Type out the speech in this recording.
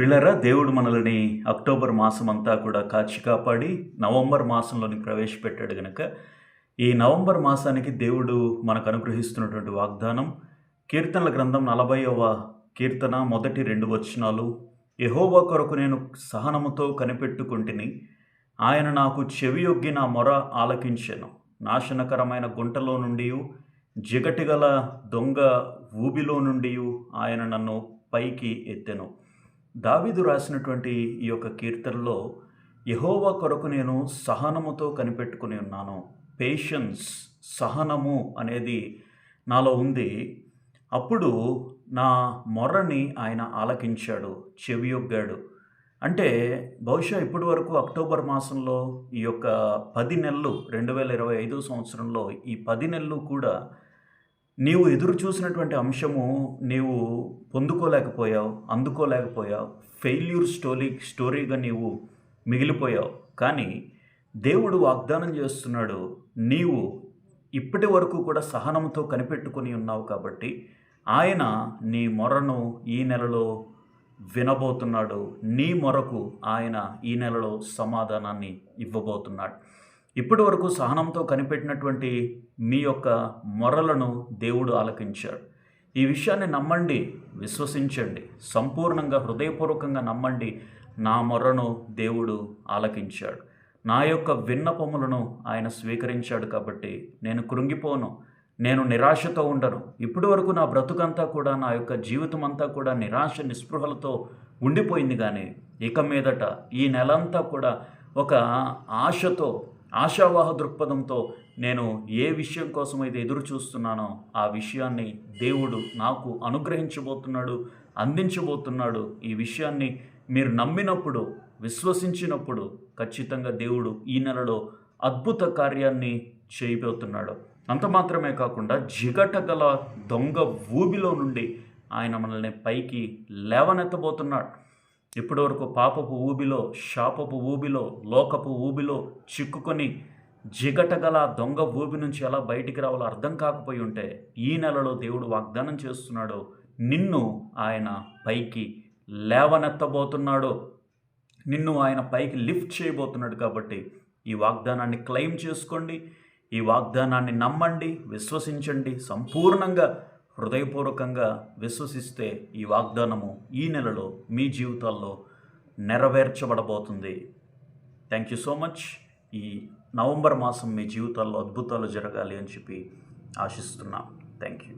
వీళ్ళరా దేవుడు మనల్ని అక్టోబర్ మాసం అంతా కూడా కాచి కాపాడి నవంబర్ మాసంలోని ప్రవేశపెట్టాడు గనక. ఈ నవంబర్ మాసానికి దేవుడు మనకు అనుగ్రహిస్తున్నటువంటి వాగ్దానం కీర్తనల గ్రంథం నలభైవ కీర్తన మొదటి రెండు వచనాలు యహోవా కొరకు నేను సహనముతో కనిపెట్టుకుంటుని ఆయన నాకు చెవియొగ్గి నా మొర ఆలకించాను. నాశనకరమైన గుంటలో నుండి జిగటిగల దొంగ ఊబిలో నుండి ఆయన నన్ను పైకి ఎత్తెను. దావీదు రాసినటువంటి ఈ యొక్క కీర్తనలో యహోవా కొరకు నేను సహనముతో కనిపెట్టుకుని ఉన్నాను. పేషెన్స్ సహనము అనేది నాలో ఉంది. అప్పుడు నా మొర్రని ఆయన ఆలకించాడు చెవియొగ్గాడు. అంటే బహుశా ఇప్పటి వరకు అక్టోబర్ మాసంలో ఈ యొక్క పది నెలలు రెండు వేల ఇరవై ఐదో సంవత్సరంలో ఈ పది నెలలు కూడా నీవు ఎదురు చూసినటువంటి అంశము నీవు పొందుకోలేకపోయావు అందుకోలేకపోయావు ఫెయిల్యూర్ స్టోరీ స్టోరీగా నీవు మిగిలిపోయావు. కానీ దేవుడు వాగ్దానం చేస్తున్నాడు నీవు ఇప్పటి వరకు కూడా సహనంతో కనిపెట్టుకుని ఉన్నావు కాబట్టి ఆయన నీ మొరను ఈ నెలలో వినబోతున్నాడు. నీ మొరకు ఆయన ఈ నెలలో సమాధానాన్ని ఇవ్వబోతున్నాడు. ఇప్పటి వరకు సహనంతో కనిపెట్టినటువంటి మీ యొక్క మొరలను దేవుడు ఆలకించాడు. ఈ విషయాన్ని నమ్మండి విశ్వసించండి. సంపూర్ణంగా హృదయపూర్వకంగా నమ్మండి నా మొరను దేవుడు ఆలకించాడు. నా యొక్క విన్నపములను ఆయన స్వీకరించాడు కాబట్టి నేను కృంగిపోను నేను నిరాశతో ఉండను. ఇప్పటి వరకు నా బ్రతుకంతా కూడా నా యొక్క జీవితం అంతా కూడా నిరాశ నిస్పృహలతో ఉండిపోయింది కానీ ఇక మీదట ఈ నెలంతా కూడా ఒక ఆశతో ఆశావాహ దృక్పథంతో నేను ఏ విషయం కోసం అయితే ఎదురు చూస్తున్నానో ఆ విషయాన్ని దేవుడు నాకు అనుగ్రహించబోతున్నాడు అందించబోతున్నాడు. ఈ విషయాన్ని మీరు నమ్మినప్పుడు విశ్వసించినప్పుడు ఖచ్చితంగా దేవుడు ఈ నెలలో అద్భుత కార్యాన్ని చేయబోతున్నాడు. అంత మాత్రమే కాకుండా జిగట గల దొంగ ఊబిలో నుండి ఆయన మనల్ని పైకి లేవనెత్తబోతున్నాడు. ఇప్పటివరకు పాపపు ఊబిలో శాపపు ఊబిలో లోకపు ఊబిలో చిక్కుకొని జిగటగల దొంగ ఊబి నుంచి ఎలా బయటికి రావాలో అర్థం కాకపోయి ఉంటే ఈ నెలలో దేవుడు వాగ్దానం చేస్తున్నాడు నిన్ను ఆయన పైకి లేవనెత్తబోతున్నాడు. నిన్ను ఆయన పైకి లిఫ్ట్ చేయబోతున్నాడు కాబట్టి ఈ వాగ్దానాన్ని క్లెయిమ్ చేసుకోండి. ఈ వాగ్దానాన్ని నమ్మండి విశ్వసించండి సంపూర్ణంగా హృదయపూర్వకంగా విశ్వసిస్తే ఈ వాగ్దానము ఈ నెలలో మీ జీవితాల్లో నెరవేర్చబడబోతుంది. థ్యాంక్ యూ సో మచ్ ఈ నవంబర్ మాసం మీ జీవితాల్లో అద్భుతాలు జరగాలి అని చెప్పి ఆశిస్తున్నాం. Thank you